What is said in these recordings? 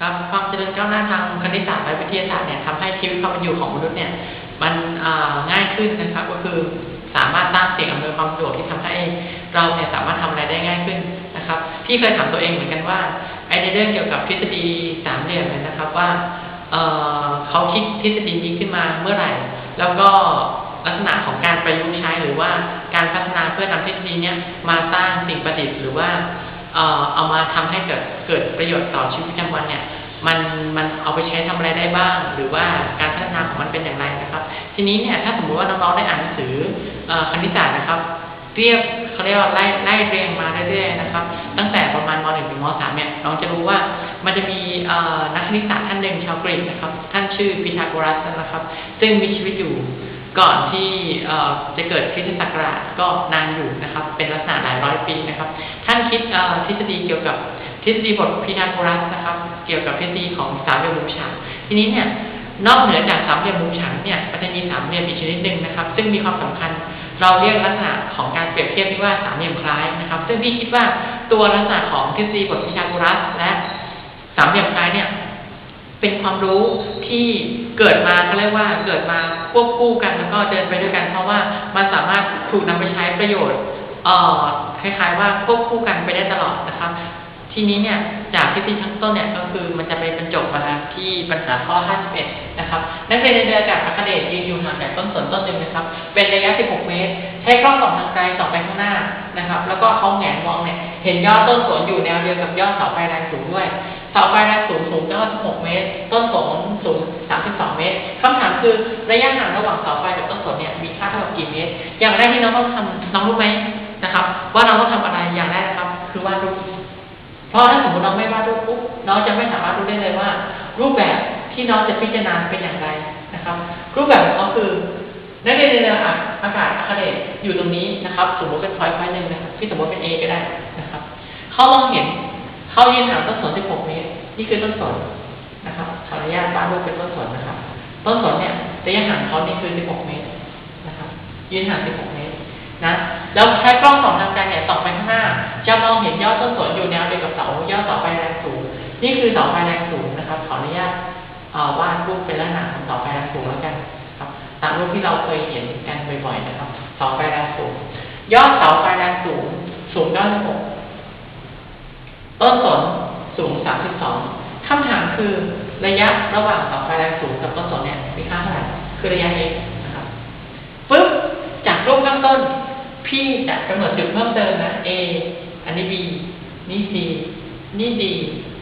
ครับความเจริญก้าวหน้าทางคณิตศาสตร์และวิทยาศาสตร์เนี่ยทำให้ชีวิตความเป็นอยู่ของมนุษย์เนี่ย มันง่ายขึ้นนะครับ ก็คือสามารถสร้างสิ่งอำนวยความสะดวกที่ทำให้เราเนี่ยสามารถทำอะไรได้ง่ายขึ้นนะครับ พี่เคยถามตัวเองเหมือนกันว่าไอ้ในเรื่องเกี่ยวกับทฤษฎีสามเหลี่ยมนนะครับว่าเเขาคิดทฤษฎีนี้ขึ้นมาเมื่อไหร่ แล้วก็ลักษณะของการประยุกต์ใช้หรือว่าการพัฒนาเพื่อนำทฤษฎีเนี้ยมาสร้างสิ่งประดิษฐ์หรือว่า เอ่อเอามาทำให้เกิดเกิดประโยชน์ต่อชีวิตประจำวันเนี่ยมันมันเอาไปใช้ทำอะไรได้บ้าง หรือว่าการพัฒนาของมันเป็นอย่างไรนะครับ ทีนี้เนี่ยถ้าสมมติว่าน้องๆได้อ่านหนังสืออ่อคณิตศาสตร์นะครับ เรียบเขาเรียกว่าไล่ไล่เรียงมาเรื่อยๆนะครับ ตั้งแต่ประมาณม .1 ถึงม .3 เนี่ยน้องจะรู้ว่ามันจะมีอนักคณิตศาสตร์ท่านหนึ่งชาวกรีกนะครับ ท่านชื่อพีทาโกรัสนะครับ ซึ่งมีชีวิตอยู่ ก่อนที่จะเกิดคริสตศักราชก็นานอยู่นะครับ เป็นลักษณะหลายร้อยปีนะครับ ท่านคิดทฤษฎีเกี่ยวกับทฤษฎีบทพีทาโกรัสนะครับ เกี่ยวกับทฤษฎีของสามเหลี่ยมมุมฉากทีนี้เนี่ยนอกเหนือจากสามเหลี่ยมมุมฉากเนี่ยมันจะมีสามเหลี่ยมอีกชนิดหนึ่งนะครับ ซึ่งมีความสำคัญเราเรียกลักษณะของการเปรียบเทียบที่ว่าสามเหลี่ยมคล้ายนะครับ ซึ่งพี่คิดว่าตัวลักษณะของทฤษฎีบทพีทาโกรัสและสามเหลี่ยมคล้ายเนี่ย เป็นความรู้ที่เกิดมาเขาเรียกว่าเกิดมาควบคู่กันแล้วก็เดินไปด้วยกัน เพราะว่ามันสามารถถูกนำไปใช้ประโยชน์เออคล้ายๆ ว่าควบคู่กันไปได้ตลอดนะครับ ทีนี้เนี่ยจากที่ตีทั้งต้นเนี่ยก็คือมันจะไปบรรจบมาที่ปัญหาข้อ 51 นะครับ นักเรียนในเรืออากาศอัคเดชยืนอยู่ห่างจากต้นสนต้นหนึ่งนะครับ เป็นระยะ 16 เมตร ใช้กล้องส่องทางไกลส่องไปข้างหน้านะครับ แล้วก็เขาแหงนมองเนี่ยเห็นยอดต้นสนอยู่แนวเดียวกับยอดเสาไฟแรงสูงด้วย สาไฟแรงสูงสูง96เมตร ต้นสนสูง 32 เมตรคำถามคือระยะห่างระหว่างเสาไฟกับต้นสนเนี่ยมีค่าเท่ากับกี่เมตร อย่างแรกที่น้องต้องทำน้องรู้ไหมนะครับ ว่าน้องต้องทำอะไรอย่างแรกนะครับ คือวาดรูปเพราะถ้าสมมติน้องไม่วาดรูปปุ๊บน้องจะไม่สามารถรู้ได้เลยว่า รูปแบบที่น้องจะพิจารณาเป็นอย่างไรนะครับ รูปแบบของเขาคือนักเรียนในเรืออากาศอาคาเดอยู่ตรงนี้นะครับ สมมติเป็นพอยต์พอยต์หนึ่งนะครับที่สมมติเป็น A ก็ได้นะครับเขามองเห็น เขายืนห่างต้นสน 16 เมตร นี่คือต้นสนนะครับขออนุญาตวาดรูปเป็นต้นสนนะครับ ต้นสนเนี่ยระยะห่างเขานี่คือ 16 เมตรนะครับ ยืนห่าง 16 เมตรนะ แล้วใช้กล้องส่องทางไกลเนี่ยส่องไปข้างหน้า จะมองเห็นยอดต้นสนอยู่แนวเดียวกับเสายอดเสาไฟแรงสูง นี่คือเสาไฟแรงสูงนะครับ ขออนุญาตวาดรูปเป็นลักษณะของเสาไฟแรงสูงแล้วกันครับ ตามรูปที่เราเคยเห็นกันบ่อยๆนะครับ เสาไฟแรงสูง ยอดเสาไฟแรงสูง สูง96 ต้นสนสูง 32 คำถามคือระยะระหว่างเสาไฟแรงสูงกับต้นสนเนี่ยมีค่าเท่าไหร่ คือระยะ x นะครับปึ๊บ จากรูปข้างต้น พี่จะกำหนดจุดเพิ่มเติมนะ A อันนี้ B นี่ C นี่ D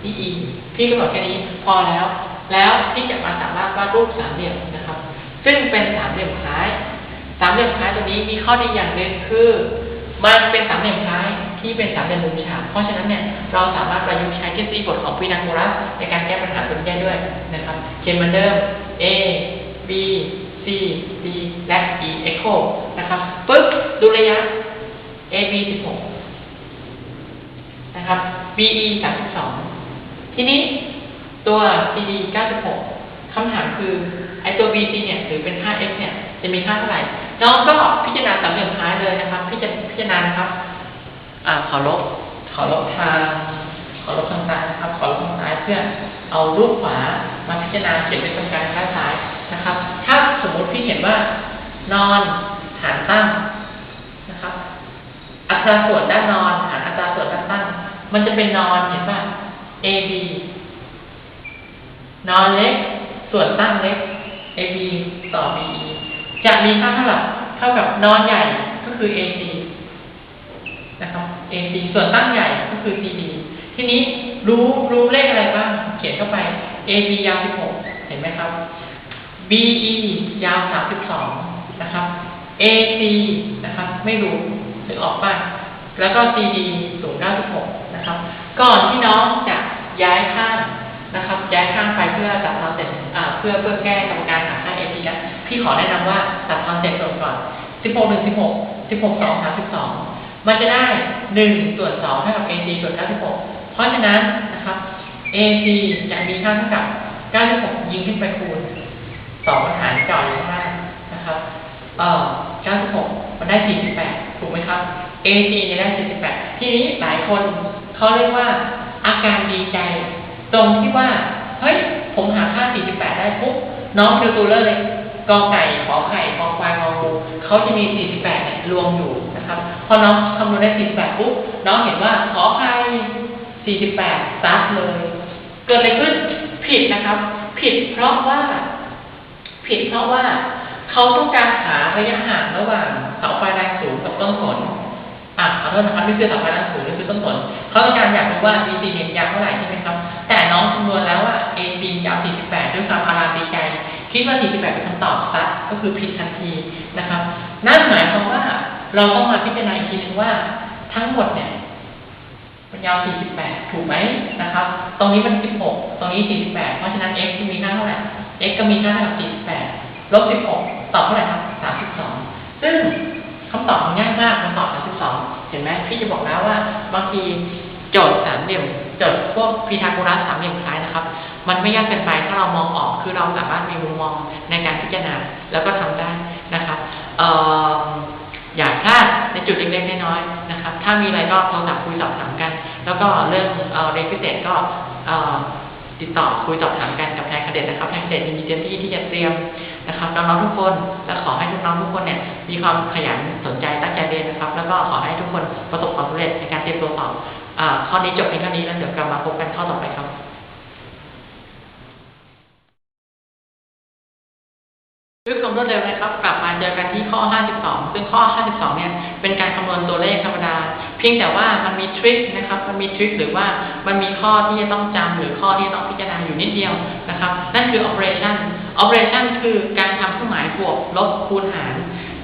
นี่ E พี่กำหนดแค่นี้พอแล้ว แล้วพี่จะมาสามารถวาดรูปสามเหลี่ยมนะครับ ซึ่งเป็นสามเหลี่ยมคล้าย สามเหลี่ยมคล้ายตัวนี้มีข้อดีอย่างหนึ่งคือ มันเป็นสามเหลี่ยมคล้าย ที่เป็นสามเหลี่ยมมุมฉาก เพราะฉะนั้นเนี่ยเราสามารถประยุกต์ใช้ทฤษฎีบทของพีทาโกรัสในการแก้ปัญหาตัวนี้ได้ด้วยนะครับเขียนเหมือนเดิม A B C D และ E echo นะครับปึ๊บดูระยะ A B 16 นะครับ B E 32 ทีนี้ตัว C D 96 คำถามคือ ไอตัว B C เนี่ยหรือเป็น 5x เนี่ยจะมีค่าเท่าไหร่ น้องก็พิจารณาสามเหลี่ยมท้ายเลยนะครับ พิจารพิจารณานะครับ อ่าขอลบขอลบทางขอลบทางซ้ายนะครับขอลบทางซ้ายเพื่อเอารูปขวามาพิจารณาเขียนเป็นตรงกลางข้างซ้ายนะครับ ถ้าสมมุติพี่เห็นว่า นอนหารตั้งนะครับ อัตราส่วนด้านนอนหารอัตราส่วนด้านตั้ง มันจะเป็นนอนเห็นป่ะ A B นอนเล็ก ส่วนตั้งเล็ก A B ต่อ B E จะมีค่าเท่าไหร่เท่ากับนอนใหญ่ก็คือ A C นะครับ A C ส่วนตั้งใหญ่ก็คือ C D ทีนี้รู้รู้เลขอะไรบ้าง เขียนเข้าไป A B ยาว 16 เห็นไหมครับ B E ยาว 32 นะครับ A C นะครับ ไม่รู้ถึงออกป่ะแล้วก็ C D สูง 96 นะครับ ก่อนที่น้องจะย้ายข้างนะครับ ย้ายข้างไปเพื่อตัดทอนเสร็จเพื่อเพื่อแก้กรรมการหาค่า A P นะพี่ขอแนะนำว่าตัดทอนเสร็จก่อน 16 1 16 16 2 32 มันจะได้1ส่วน2เท่ากับ A C ส่วน 96 เพราะฉะนั้นนะครับ A C จะมีค่าเท่ากับ 96 ยิงขึ้นไปคูณสองมันหารจ่ออยู่ข้างล่างนะครับเอ่อ96 มันได้ 48 ถูกไหมครับ AC เนี่ยได้ 48 ทีนี้หลายคนเขาเรียกว่าอาการดีใจ ตรงที่ว่า เฮ้ย ผมหาค่า 48 ได้ปุ๊บน้องดูตัวเลขเลย กอไก่ขอไข่ขอควายงองูเขาจะมี 48เนี่ยรวมอยู่นะครับ พอน้องคำนวณได้ 48 ปุ๊บ น้องเห็นว่าขอไข่48ซัดเลย เกิดอะไรขึ้น ผิดนะครับ ผิดเพราะว่า ผิดเพราะว่า เขาต้องการหาระยะห่างระหว่างเสาไฟแรงสูงกับต้นสนอะขอโทษนะครับนี่คือเสาไฟแรงสูงนี่คือต้นสนเขาต้องการอยากรู้ว่า AC ยยาวเท่าไหร่ใช่ไหมครับ แต่น้องคำนวณแล้วว่า AC ยาว48ด้วยความอาราตีใจ คิดว่า 48 เป็นคำตอบซัดก็คือผิดทันทีนะครับ นั่นหมายความว่าเราต้องมาพิจารณาอีกทีนึงว่าทั้งหมดเนี่ยมันยาว 48 ถูกไหมนะครับ ตรงนี้มัน 16 ตรงนี้ 48 เพราะฉะนั้น x มีค่าเท่าไหร่ x ก็มีค่าเท่ากับ 48 ลบ 16 ตอบเท่าไหร่ครับ 32 ซึ่งคำตอบมันง่ายมากมันตอบ 32 เห็นไหมพี่จะบอกแล้วว่าบางทีโจทย์สามเหลี่ยมโจทย์พวกพีทาโกรัสสามเหลี่ยมคล้ายนะครับ มันไม่ยากเกินไปถ้าเรามองออกคือเราสามารถมีมุมมองในการพิจารณาแล้วก็ทำได้นะครับเอ่อย่าพลาดในจุดเล็กๆน้อยๆนะครับ ถ้ามีอะไรก็โทรศัพท์คุยสอบถามกัน แล้วก็เรื่องเอ่อเรียนพิเศษก็เอ่อติดต่อคุยสอบถามกันกับแทนคเดตนะครับแทนคเดตยินดีเต็มที่ที่จะเตรียมนะครับน้องๆทุกคนและขอให้ทุกน้องทุกคนเนี่ยมีความขยันสนใจตั้งใจเรียนนะครับ แล้วก็ขอให้ทุกคนประสบความสำเร็จในการเตรียมตัวสอบข้อนี้จบเพียงเท่านี้แล้วเดี๋ยวกลับมาพบกันข้อต่อไปครับ ด้วยความรวดเร็วนะครับ กลับมาเจอกันที่ข้อ 52 ซึ่งข้อ 52 เนี่ย เป็นการคำนวณตัวเลขธรรมดา เพียงแต่ว่ามันมีทริคนะครับ มันมีทริคหรือว่ามันมีข้อที่จะต้องจำหรือข้อที่ต้องพิจารณาอยู่นิดเดียวนะครับ นั่นคือ operation operation คือการทำเครื่องหมายบวกลบคูณหาร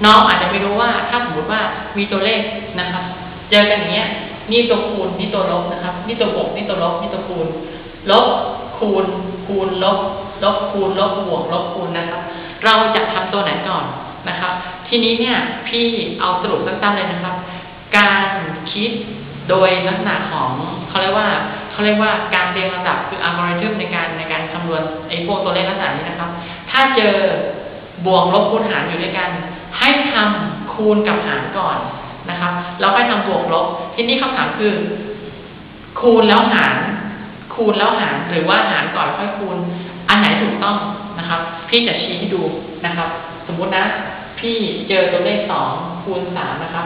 น้องอาจจะไม่รู้ว่าถ้าสมมติว่ามีตัวเลขนะครับ เจอกันอย่างเงี้ย นี่ตัวคูณ นี่ตัวลบนะครับ นี่ตัวบวก นี่ตัวลบ นี่ตัวคูณ ลบคูณ คูณลบ ลบคูณลบบวกลบคูณนะครับ เราจะทำตัวไหนก่อนนะครับ ทีนี้เนี่ยพี่เอาสรุปสั้นๆเลยนะครับ การคิดโดยลักษณะของเขาเรียกว่าเขาเรียกว่าการเรียงลำดับคืออัลกอริทึมในการในการคำนวณไอ้พวกตัวเลขลักษณะนี้นะครับ ถ้าเจอบวกลบคูณหารอยู่ด้วยกัน ให้ทำคูณกับหารก่อนนะครับแล้วค่อยทำบวกลบ ทีนี้คำถามคือ คูณแล้วหาร คูณแล้วหารหรือว่าหารก่อนค่อยคูณ อันไหนถูกต้อง นะครับ พี่จะชี้ให้ดูนะครับ สมมุตินะ พี่เจอตัวเลขสองคูณสามนะครับ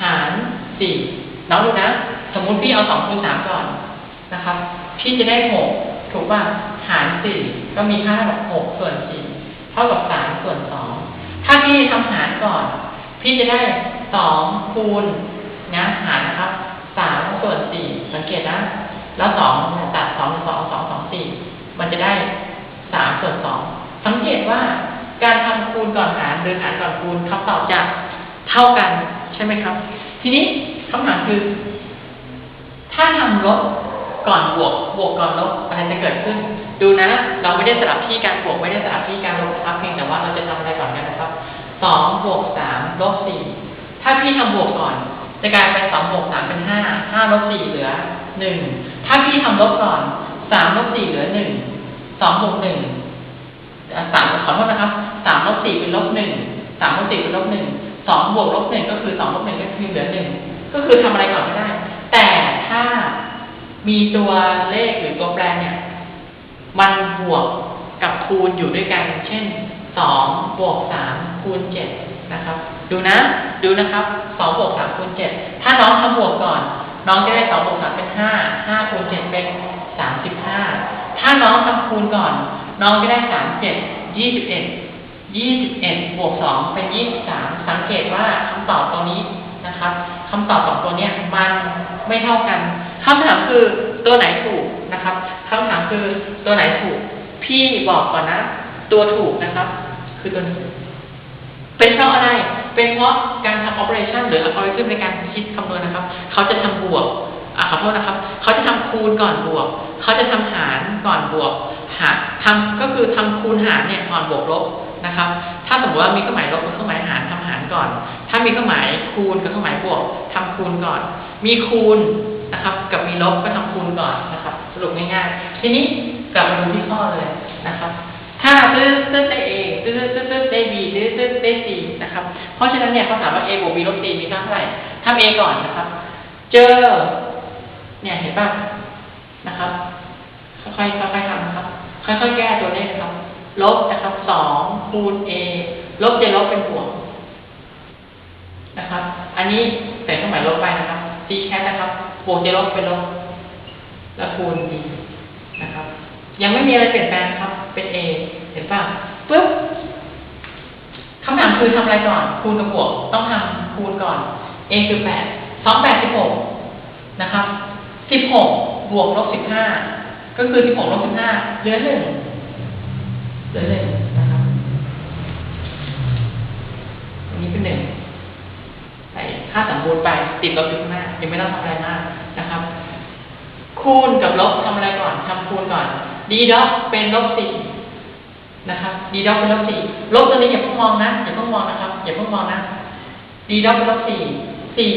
หารสี่น้องดูนะ สมมุติพี่เอาสองคูณสามก่อนนะครับ พี่จะได้หกถูกป่ะหารสี่ก็มีค่าเท่ากับหกส่วนสี่เท่ากับสามส่วนสองถ้าพี่ทำหารก่อน พี่จะได้สองคูณนะหารนะครับสามส่วนสี่สังเกตนะ แล้วสองเนี่ยตัดสองสองสองสองสี่มันจะได้ สามส่วนสองสังเกตว่าการทำคูณก่อนหารหรือหารก่อนคูณคำตอบจะเท่ากันใช่ไหมครับ ทีนี้คำถามคือ ถ้าทำลบก่อนบวกบวกก่อนลบอะไรจะเกิดขึ้น ดูนะ เราไม่ได้สลับที่การบวกไม่ได้สลับที่การลบครับเพียงแต่ว่าเราจะทำอะไรก่อนกันนะครับสองบวกสามลบสี่ถ้าพี่ทำบวกก่อน จะกลายเป็นสองบวกสามเป็นห้าห้าลบสี่เหลือหนึ่งถ้าพี่ทำลบก่อนสามลบสี่เหลือหนึ่ง สองบวกหนึ่งสามขอโทษนะครับสามลบสี่เป็นลบหนึ่งสามลบสี่เป็นลบหนึ่งสองบวกลบหนึ่งก็คือสองลบหนึ่งก็คือเหลือหนึ่งก็คือทำอะไรก่อนก็ได้ แต่ถ้ามีตัวเลขหรือตัวแปรเนี่ย มันบวกกับคูณอยู่ด้วยกัน เช่นสองบวกสามคูณเจ็ดนะครับ ดูนะ ดูนะครับสองบวกสามคูณเจ็ดถ้าน้องทำบวกก่อน น้องจะได้สองบวกสามเป็นห้าห้าคูณเจ็ดเป็นสามสิบห้า น้องทำคูณก่อน น้องจะได้สามเจ็ดยี่สิบเอ็ดยี่สิบเอ็ดบวกสองเป็นยี่สิบสามสังเกตว่าคำตอบตัวนี้นะครับคำตอบสองตัวเนี้ยมันไม่เท่ากันคำถามคือตัวไหนถูกนะครับคำถามคือตัวไหนถูก พี่บอกก่อนนะ ตัวถูกนะครับ คือตัวนี้เป็นเพราะอะไร เป็นเพราะการทำ operation หรือ algorithm ในการคิดคำนวณนะครับ เขาจะทำบวกอะขอโทษนะครับ เขาจะทำคูณก่อนบวก เขาจะทำหารก่อนบวกหารทำก็คือทำคูณหารเนี่ยก่อนบวกลบนะครับ ถ้าสมมติว่ามีเครื่องหมายลบกับเครื่องหมายหารทำหารก่อน ถ้ามีเครื่องหมายคูณกับเครื่องหมายบวกทำคูณก่อน มีคูณนะครับ กับมีลบก็ทำคูณก่อนนะครับ สรุปง่ายๆ ทีนี้กลับมาดูที่ข้อเลยนะครับถ้าซื้อซื้อได้ A ซื้อซื้อซื้อได้ B ซื้อซื้อได้ C นะครับ เพราะฉะนั้นเนี่ยเขาถามว่า A บวก B ลบ C มีค่าเท่าไหร่ทำ A ก่อนนะครับ เจอ เนี่ยเห็นป่ะนะครับ ค่อยๆค่อยๆทำนะครับ ค่อยๆแก้ตัวเลขนะครับ ลบนะครับสองคูณ a ลบจะลบเป็นบวกนะครับ อันนี้ใส่เครื่องหมายลบไปนะครับ c แคนะครับบวกจะลบเป็นลบแล้วคูณ b นะครับ ยังไม่มีอะไรเปลี่ยนแปลงครับ เป็น a เห็นป่ะปึ๊บคำถามคือทำอะไรก่อน คูณกับบวกต้องทำคูณก่อน a คือแปดสองแปดสิบหกนะครับสิบหกบวกลบสิบห้า ก็คือสิบหกลบสิบห้าเหลือหนึ่งเหลือหนึ่งนะครับอันนี้เป็นหนึ่งใส่ค่าสมบูรณ์ไปติดลบอยู่ข้างหน้ายังไม่ต้องทำอะไรมากนะครับ คูณกับลบทำอะไรก่อนทำคูณก่อน d ด็อกเป็นลบสี่นะครับ d ด็อกเป็นลบสี่ลบตัวนี้อย่าเพิ่งมองนะอย่าเพิ่งมองนะครับอย่าเพิ่งมองนะ d ด็อกเป็นลบสี่สี่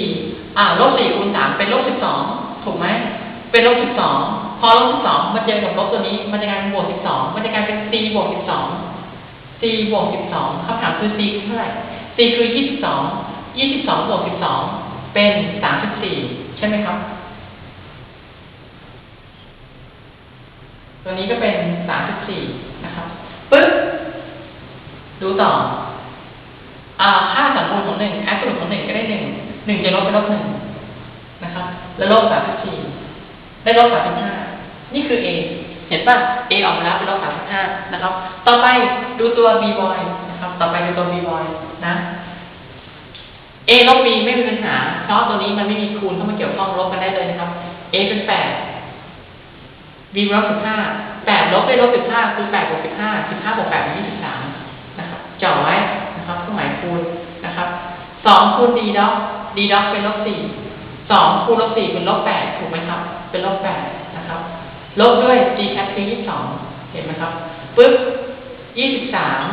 อ่าลบสี่คูณสามเป็นลบสิบสองถูกไหมเป็นลบสิบสอง พอลบสิบสองมาเจอกับลบตัวนี้ มันจะกลายเป็นบวกสิบสองมันจะกลายเป็น c บวกสิบสอง c บวกสิบสองคำถามคือ c คือเท่าไหร่ c คือยี่สิบสองยี่สิบสองบวกสิบสองเป็นสามสิบสี่ใช่ไหมครับ ตัวนี้ก็เป็นสามสิบสี่นะครับปึ๊บดูต่ออ่าค่าสัมบูรณ์ของหนึ่งแอสสูตของหนึ่งก็ได้หนึ่งหนึ่งจะลบไปลบหนึ่งนะครับ แล้วลบสามสิบสี่ได้ลบสามสิบห้า นี่คือ A เห็นป่ะ A ออกมาแล้วเป็นลบสามสิบห้านะครับ ต่อไปดูตัว B boy นะครับ ต่อไปดูตัว B boy นะ A ลบ B ไม่มีปัญหา เพราะตัวนี้มันไม่มีคูณเข้ามาเกี่ยวข้องลบกันได้เลยนะครับ A เป็นแปด b ลบสิบห้าแปดลบได้ลบสิบห้าคือแปดบวกสิบห้าสิบห้าบวกแปดเป็นยี่สิบสามนะครับจ่อไว้นะครับเครื่องหมายคูณนะครับสองคูณ d ด็อก d ด็อกเป็นลบสี่สองคูณลบสี่เป็นลบแปดถูกไหมครับ เป็นลบแปดนะครับ ลบด้วย g แคปคือยี่สองเห็นไหมครับปึ๊บยี่สิบสาม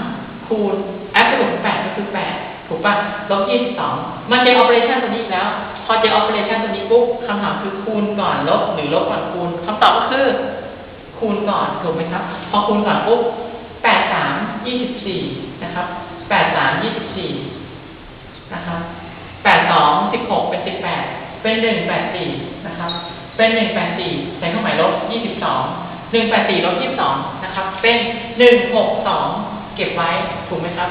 คูณแอปของแปดก็คือแปดถูกป่ะ ลบยี่สิบสองมันเจอ operation ตัวนี้อีกแล้ว พอเจอ operation ตัวนี้ปุ๊บคำถามคือคูณก่อนลบหรือลบก่อนคูณคำตอบก็คือ คูณก่อน ถูกไหมครับ พอคูณก่อนปุ๊บแปดสามยี่สิบสี่นะครับแปดสามยี่สิบสี่นะครับแปดสองสิบหกเป็นสิบแปดเป็นหนึ่งแปดสี่นะครับ เป็นหนึ่งแปดสี่ใส่เครื่องหมายลบยี่สิบสองหนึ่งแปดสี่ลบยี่สิบสองนะครับ เป็นหนึ่งหกสองเก็บไว้ ถูกไหมครับ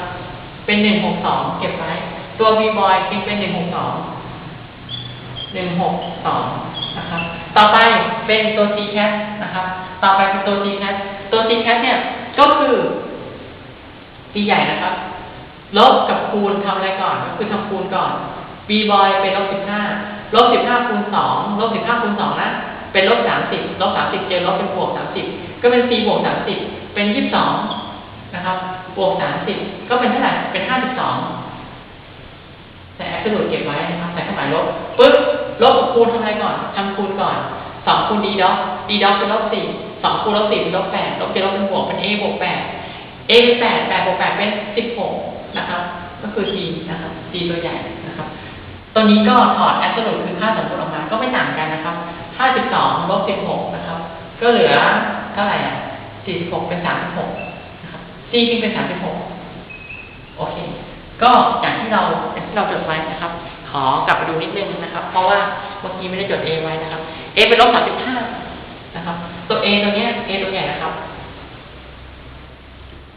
เป็นหนึ่งหกสองเก็บไว้ ตัว v boy จึงเป็นหนึ่งหกสองหนึ่งหกสองนะครับ ต่อไปเป็นตัว t cat นะครับ ต่อไปเป็นตัว t cat ตัว t cat เนี่ย ก็คือ t ใหญ่นะครับ ลบกับคูณทำอะไรก่อน ก็คือทำคูณก่อน b boy เป็นลบสิบห้า ลบสิบห้าคูณสองลบสิบห้าคูณสองนะ เป็นลบสามสิบลบสามสิบเจอลบเป็นบวกสามสิบก็เป็น c บวกสามสิบเป็นยี่สิบสองนะครับบวกสามสิบก็เป็นเท่าไหร่เป็นห้าสิบสองแต่แอปกระโดดเก็บไว้นะครับใส่เครื่องหมายลบปึ๊บลบกับคูณทำอะไรก่อนทำคูณก่อนสองคูณดีด็อกดีด็อกเป็นลบสี่สองคูณลบสี่เป็นลบแปดลบเป็นลบเป็นบวกเป็น a บวกแปดเป็นแปดแปดบวกแปดเป็นสิบหกนะครับ ก็คือ t นะครับ t ตัวใหญ่นะครับ ตัวนี้ก็ถอดแอปกระโดดคือค่าสมมติออกมา ก็ไม่ต่างกันนะครับห้าสิบสองลบสิบหกนะครับ ก็เหลือเท่าไหร่อะสี่สิบหกเป็นสามสิบหกนะครับ c จึงเป็นสามสิบหกโอเค ก็อย่างที่เราอย่างที่เราจดไว้นะครับ ขอกลับไปดูนิดนึงนะครับ เพราะว่าเมื่อกี้ไม่ได้จด A ไว้นะครับ A เป็นลบสามสิบห้านะครับ ตัว A ตัวเนี้ย A ตัวใหญ่นะครับ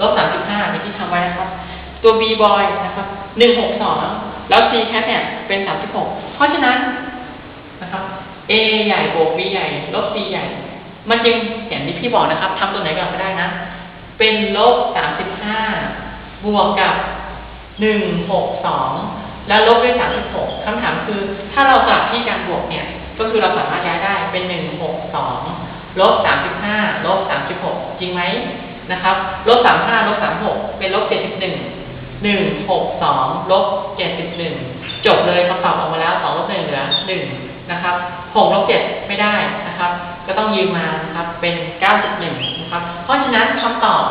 ลบสามสิบห้าในที่ทำไว้นะครับ ตัว B boy นะครับหนึ่งหกสอง แล้ว C cat เนี่ยเป็นสามสิบหกเพราะฉะนั้นนะครับ A ใหญ่บวก B ใหญ่ ลบ C ใหญ่ มันจึงอย่างที่พี่บอกนะครับทำตัวไหนก่อนก็ได้นะ เป็นลบสามสิบวกกับหนึ่งหกสองแล้วลบด้วยสามสิบหกคำถามคือ ถ้าเรากลับที่การบวกเนี่ย ก็คือเราสามารถย้ายได้เป็นหนึ่งหกสองลบสามสิบห้าลบสามสิบหกจริงไหมนะครับ ลบสามห้าลบสามหกเป็นลบเจ็ดสิบ หนึ่งหกสองลบเจ็ดสิบหนึ่งจบเลยคำตอบออกมาแล้วสองลบหนึ่งเหลือหนึ่งนะครับหกลบเจ็ดไม่ได้นะครับ ก็ต้องยืมมานะครับเป็นเก้าสิบหนึ่งนะครับ เพราะฉะนั้นคำตอบ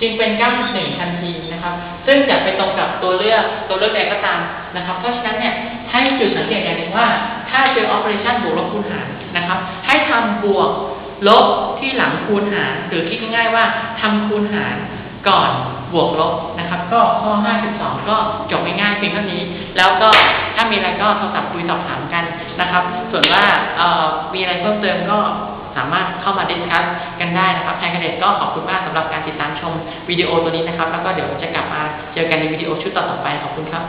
จึงเป็น 91 ทันทีนะครับ ซึ่งจะไปตรงกับตัวเลือกตัวเลือกใดก็ตามนะครับ เพราะฉะนั้นเนี่ยให้จุดสังเกตอย่างหนึ่งว่า ถ้าเจอ operation บวกลบคูณหารนะครับ ให้ทำบวกลบที่หลังคูณหาร หรือคิดง่ายๆว่าทำคูณหารก่อน บวกลบนะครับ ก็ข้อ 52 ก็จบง่ายๆเพียงเท่านี้ แล้วก็ถ้ามีอะไรก็โทรศัพท์คุยสอบถามกันนะครับ ส่วนว่ามีอะไรเพิ่มเติมก็สามารถเข้ามาดิสคัสกันได้นะครับแทนกระเด็ก็ขอบคุณมากสำหรับการติดตามชมวิดีโอตัวนี้นะครับ แล้วก็เดี๋ยวจะกลับมาเจอกันในวิดีโอชุดต่อๆไปขอบคุณครับ